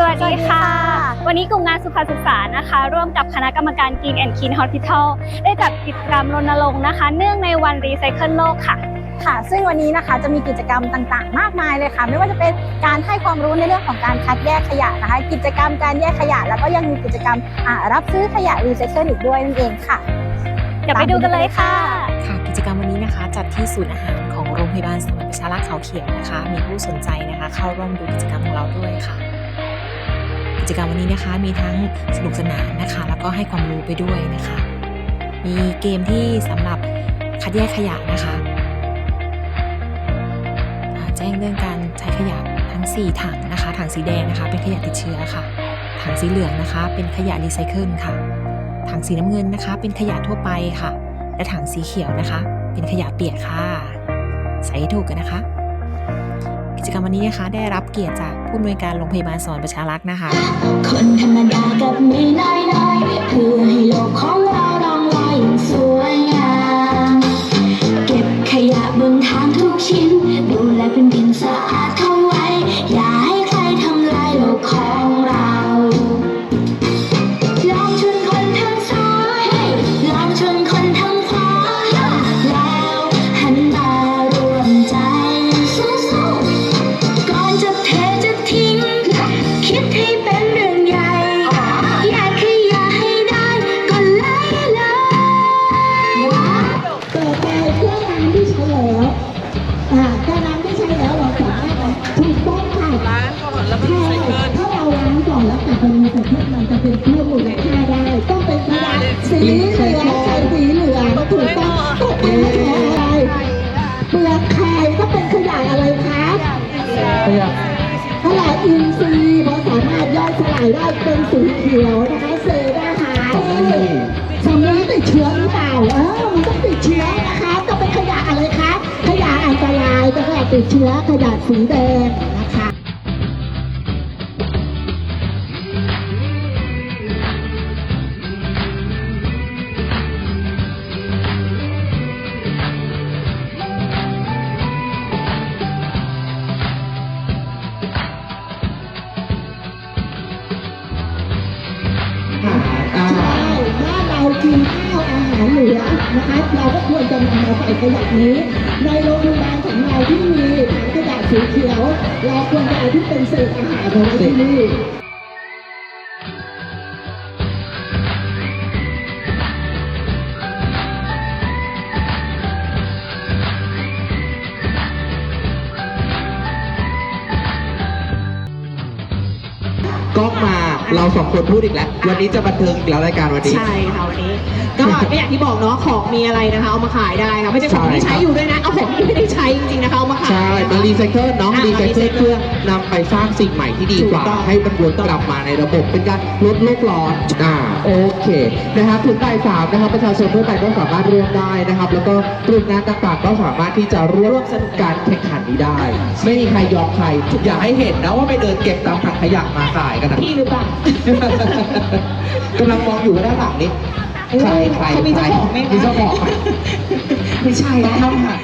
สวัสดีค่ะ วันนี้กลุ่มงานสุขศึกษานะคะ ร่วมกับคณะกรรมการ Green and Clean Hospital ได้จัดกิจกรรมรณรงค์นะคะ เนื่องในวันรีไซเคิลโลกค่ะ ค่ะ ซึ่งวันนี้นะคะจะมีกิจกรรมต่างๆ มากมายเลยค่ะ ไม่ว่าจะเป็นการให้ความรู้ในเรื่องของการคัดแยกขยะนะคะ กิจกรรมการแยกขยะ แล้วก็ยังมีกิจกรรมอ่ารับซื้อขยะรีไซเคิลอีกด้วยนั่นเองค่ะเดี๋ยวไปดูกันเลยค่ะ ค่ะ กิจกรรมวันนี้นะคะจัดที่ศูนย์อาหารของโรงพยาบาลสมานประชารักษ์เขาเขียวนะคะ มีผู้สนใจนะคะ เข้าร่วมดูกิจกรรมของเราด้วยค่ะกิ จกรรมวันนี้นะคะ มีทั้งสนุกสนานนะคะ แล้วก็ให้ความรู้ไปด้วยนะคะ มีเกมที่สำหรับคัดแยกขยะนะคะแจ้งเรื่องการใช้ขยะทั้ง 4 ถังนะคะถังสีแดงนะคะ เป็นขยะติดเชื้อค่ะถังสีเหลืองนะคะ เป็นขยะรีไซเคิลค่ะถังสีน้ำเงินนะคะ เป็นขยะทั่วไปค่ะ และถังสีเขียวนะคะ เป็นขยะเปียกค่ะ ใส่ถูกกันนะคะ กิจกรรมวันนี้นะคะ ได้รับเกียรติจากผู้อำนวยการโรงพยาบาลสอนประชารักษ์นะคะ คนธรรมดากับมีน้อยน้อยๆเพื่อให้โลกของเรารองลอยสวย สีเหลืองสีเหลืองถูกต้องต้องเป็นขยะอะไรเปลือกไข่ก็เป็นขยะอะไรคะขยะขยะอินทรีย์พราะสามารถย่อยสลายได้เป็นสีเขียวนะคะเศษอาหารสำลีติดเชื้อหรือเปล่าเออมันต้องติดเชื้อนะคะต้องเป็นขยะอะไรคะขยะอันตรายขยะติดเชื้อขยะสีแดง เรากินข้าวอาหารเหลือนะคะ เราก็ควรจะนำมาใส่ขยะนี้ ในโรงพยาบาลของเราที่มีถังขยะสีเขียว เราควรจะเอาที่เป็นเศษอาหารของที่นี่ เราสองคนพูดอีกแล้ว วันนี้จะบันเทิงอีกแล้วรายการวันนี้ ใช่ค่ะวันนี้ ก็ก็อย่างที่บอกเนาะของมีอะไรนะคะเอามาขายได้ค่ะไม่ใช่ของที่ใช่ครับใช้อยู่ด้วยนะเอา รีไซเคิลเนาะอะรีไซเคิลมารีไซเคิลเพื่อนำไปสร้างสิ่งใหม่ที่ดีกว่าถูกต้องให้มันวนกลับมาในระบบเป็นการลดโลกร้อนอ่าโอเคนะครับถึงบ่ายสามนะครับประชาชนทั่วไปก็สามารถร่วมได้นะครับ แล้วก็กลุ่มงานต่างๆก็สามารถที่จะร่วมการแข่งขันนี้ได้ ไม่มีใครยอมใครอย่าให้เห็นนะว่าไปเดินเก็บตามถังขยะมาขายกันนะพี่หรือเปล่ากำลังมองอยู่ว่าด้านหลังนี้ใครใครเขามีใครเจ้าของไหมคะมีเจ้าของไหมไม่ใช่ต้องนะทำหา